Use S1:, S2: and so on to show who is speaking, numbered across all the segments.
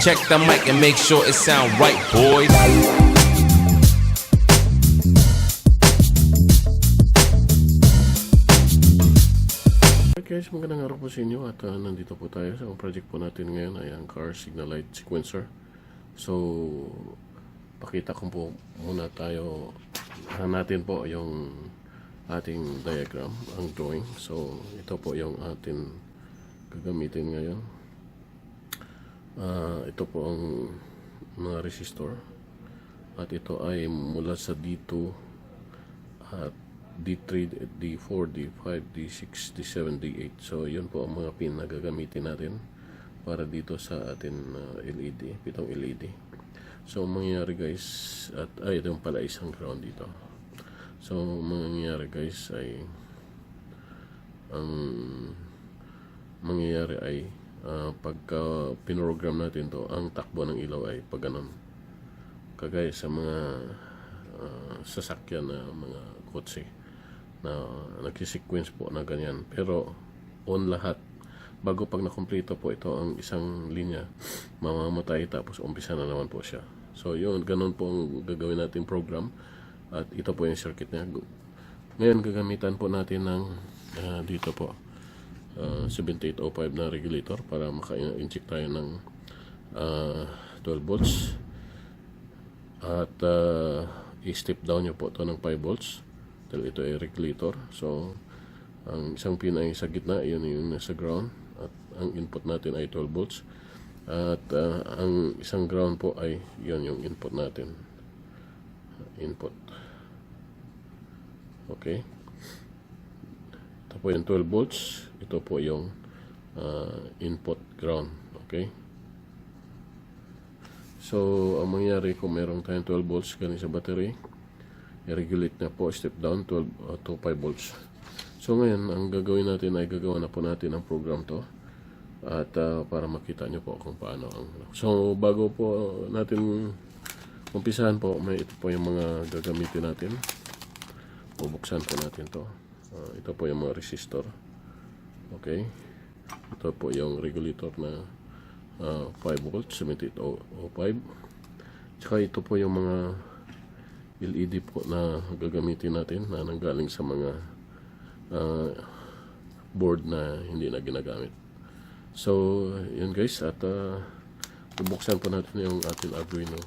S1: Check the mic and make sure it sound right, boys.
S2: Guys, magandang araw po sa inyo at uh, nandito po tayo sa project po natin ngayon ay ang car signal light sequencer. So, pakita ko po muna tayo uh, natin po yung ating diagram, ang drawing. So, ito po yung atin gagamitin ngayon. Ah, ito po ang mga resistor at ito ay mula sa D2 at D3, D4, D5, D6, D7, D8. So, yun po ang mga pin na gagamitin natin para dito sa atin uh, LED, pitong LED. So, ang mangyayari guys, at ay, ito yung pala isang ground dito. So, ang mangyayari guys ay ang mangyayari ay ah, pagka pinrogram natin to, ang takbo ng ilaw ay pag. Kagaya sa mga ah, sasakyan na mga kotse na nagsisequence po na ganyan. Pero on lahat, bago pag nakompleto po ito ang isang linya, mamamatay tapos umpisa na naman po siya. So yun, ganun po ang gagawin natin program at ito po yung circuit niya. Ngayon gagamitan po natin ng ah, dito po ah, 7805 na regulator para maka-inject tayo ng ah, 12 volts. At uh, i-step down nyo po to ng 5 volts. Dahil ito ay regulator. So ang isang pin ay sa gitna yun yung nasa ground. At ang input natin ay 12 volts. At uh, ang isang ground po ay yun yung input natin. Input. Okay. Ito po yung 12 volts ito po yung uh, input ground okay? So, ang mangyayari kung meron tayong 12 volts galing sa battery, i-regulate na po, step down 12 uh, to 5 volts. So, ngayon, ang gagawin natin ay gagawa na po natin ang program to at uh, para makita nyo po kung paano ang so bago po natin umpisahan po may ito po yung mga gagamitin natin. Bubuksan po natin to. Uh, ito po yung mga resistor okay. Ito po yung regulator na uh, 5 volts 7805 tsaka ito po yung mga LED po na gagamitin natin na nanggaling sa mga uh, board na hindi na ginagamit. So yun guys at uh, bubuksan po natin yung ating Arduino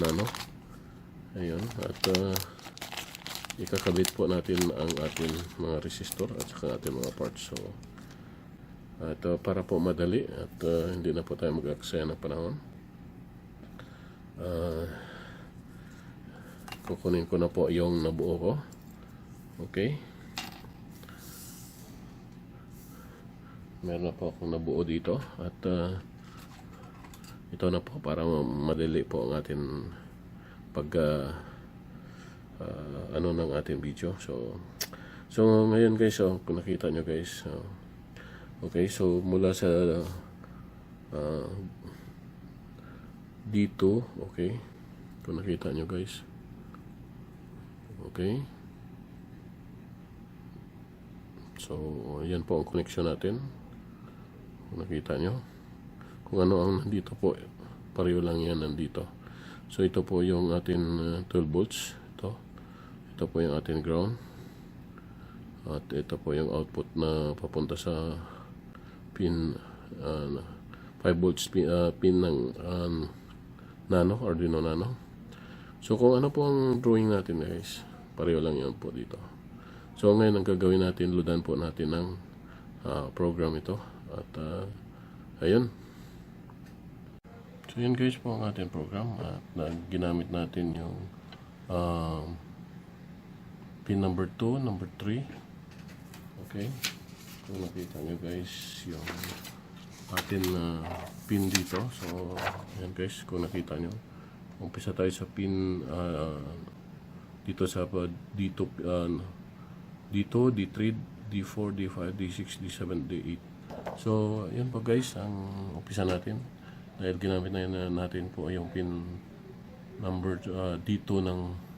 S2: Nano. Ayun at uh, ikakabit po natin ang ating mga resistor at saka ating mga parts so uh, para po madali at uh, hindi na po tayo mag-aksaya ng panahon. Uh, kukunin ko na po yung nabuo ko. Okay. Meron na po akong nabuo dito at uh, ito na po para madali po ang ating pag uh, uh, ano ng ating video. So so ngayon guys, so, kung nakita nyo guys, so, Okay, so mula sa uh, dito, okay. Kung nakita nyo guys. Okay. So, yan po ang connection natin. Kung nakita nyo. Kung ano ang nandito po, pareho lang yan nandito. So, ito po yung ating uh, 12 volts. Ito. Po yung ating ground. At ito po yung output na papunta sa pin uh, 5 volts pin, uh, pin ng um, nano Arduino nano so kung ano po ang drawing natin guys pareho lang yan po dito so ngayon ang gagawin natin ludan po natin ng uh, program ito at uh, ayun so yun guys po ang ating program at uh, ginamit natin yung uh, pin number 2 number 3 okay. Kung nakita nyo guys yung atin na pin dito. So yan guys kung nakita nyo. Umpisa tayo sa pin uh, dito sa uh, dito uh, dito D3 D4 D5 D6 D7 D8 so yan po guys ang umpisa natin. Dahil ginamit na natin po yung pin number uh, dito ng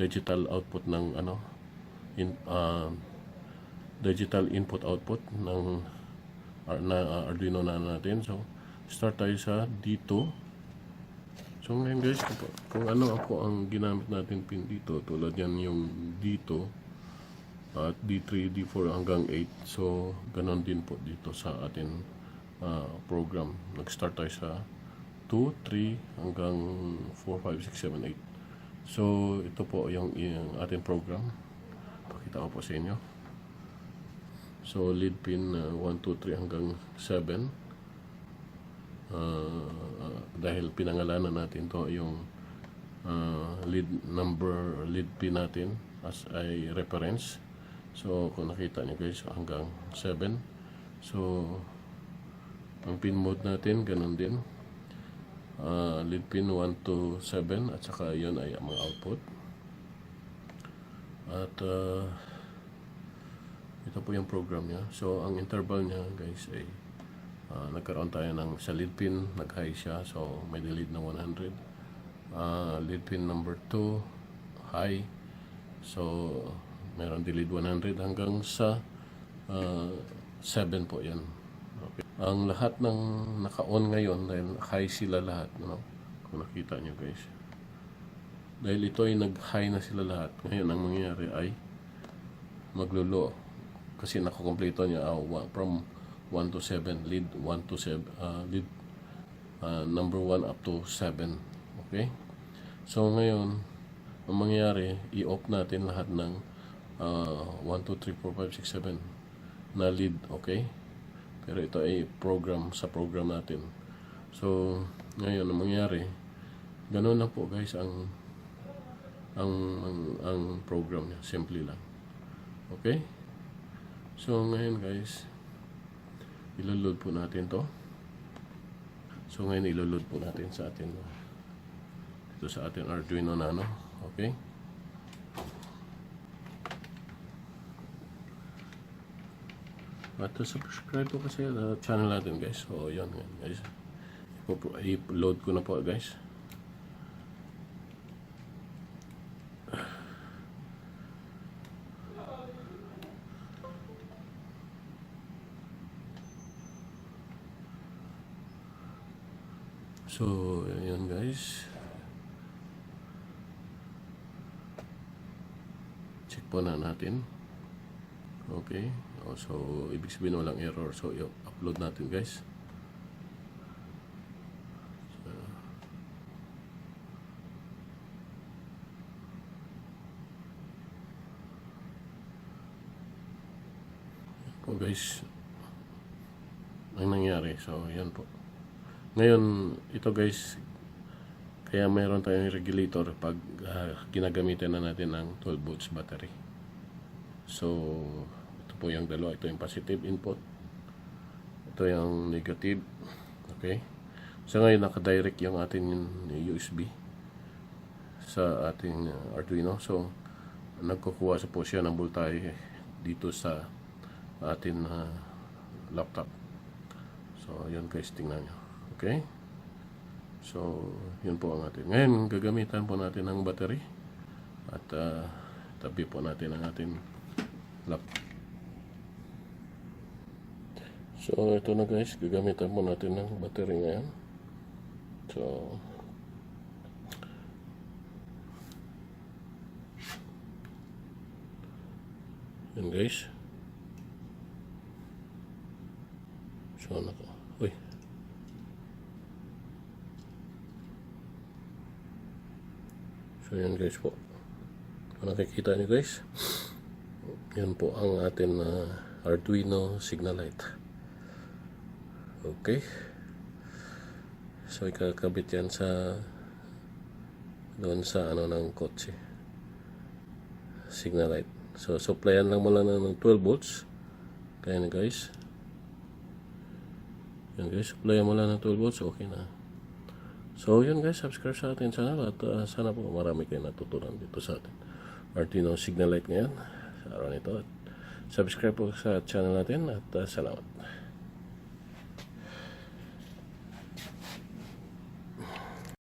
S2: digital output ng ano in uh, digital input output ng uh, na uh, Arduino na natin. So start tayo sa dito. So ngayon guys, kung, kung ano ako ang ginamit natin pin dito, tulad yan yung dito, at D3, D4 hanggang 8. So, ganon din po dito sa atin ah, program. Nag-start tayo sa 2, 3 hanggang 4, 5, 6, 7, 8. So, ito po yung, yung ating program. Pakita ko po sa inyo. So, lead pin uh, 1, 2, 3 hanggang 7. Uh, dahil pinangalanan natin to yung uh, lead number, lead pin natin as a reference. So, kung nakita nyo guys, hanggang 7. So, ang pin mode natin, ganun din. Uh, lead pin 1 to 7 at saka yun ay ang mga output. At uh, ito po yung program niya. So, ang interval niya guys ay uh, nagkaroon tayo ng sa lead pin, nag-high siya. So, may lead na 100. Uh, lead pin number 2, high. So, meron delete 100 hanggang sa uh, 7 po yan. Okay. Ang lahat ng naka-on ngayon dahil high sila lahat. No? Kung nakita nyo guys. Dahil ito ay nag-high na sila lahat. Ngayon ang mangyayari ay maglulo. Kasi nakakompleto niya uh, from 1 to 7. Lead 1 to 7. Uh, lead uh, number 1 up to 7. Okay? So ngayon, ang mangyayari, i-off natin lahat ng uh, 1, 2, 3, 4, 5, 6, 7 na lead, okay? Pero ito ay program sa program natin. So, ngayon, ang mangyayari, ganun lang po guys ang ang, ang, ang program niya. Simple lang. Okay? So, ngayon guys, iloload po natin to. So, ngayon iloload po natin sa atin dito sa ating Arduino Nano. Okay? At uh, subscribe po kasi sa channel natin guys. So, yun guys. I-load ko na po guys. So, yun guys. Check po na natin. Okay. Oh, so, ibig sabihin walang error. So, i-upload natin guys. So, po guys. Ang nangyari. So, yan po. Ngayon, ito guys, kaya mayroon tayong regulator pag ah, ginagamitan na natin ng 12 volts battery. So, po yung dalawa. Ito yung positive input. Ito yung negative. Okay? So, ngayon nakadirect yung ating USB sa ating uh, Arduino. So, nagkukuha sa po siya ng voltahe dito sa ating uh, laptop. So, yun guys, tingnan nyo. Okay? So, yun po ang ating. Ngayon, gagamitan po natin ng battery. At uh, tabi po natin ang ating laptop. So, ito na guys. Gagamitan po natin ng battery ngayon. So, yun guys. So, naka. Uy. So, yan guys po. Kung nakikita niyo guys, yan po ang atin na Arduino Signalite. Okay. So, ikakabit yan sa doon sa ano ng kotse. Signalite. So, supplyan lang mula na ng 12 volts. Kaya na guys. Yan guys, supplyan lang ng 12 volts, okay na. So, yun guys, subscribe sa ating channel at uh, sana po marami kayo natutunan dito sa atin. Artino Signalite ngayon sa araw nito. Subscribe po sa channel natin at uh, salamat.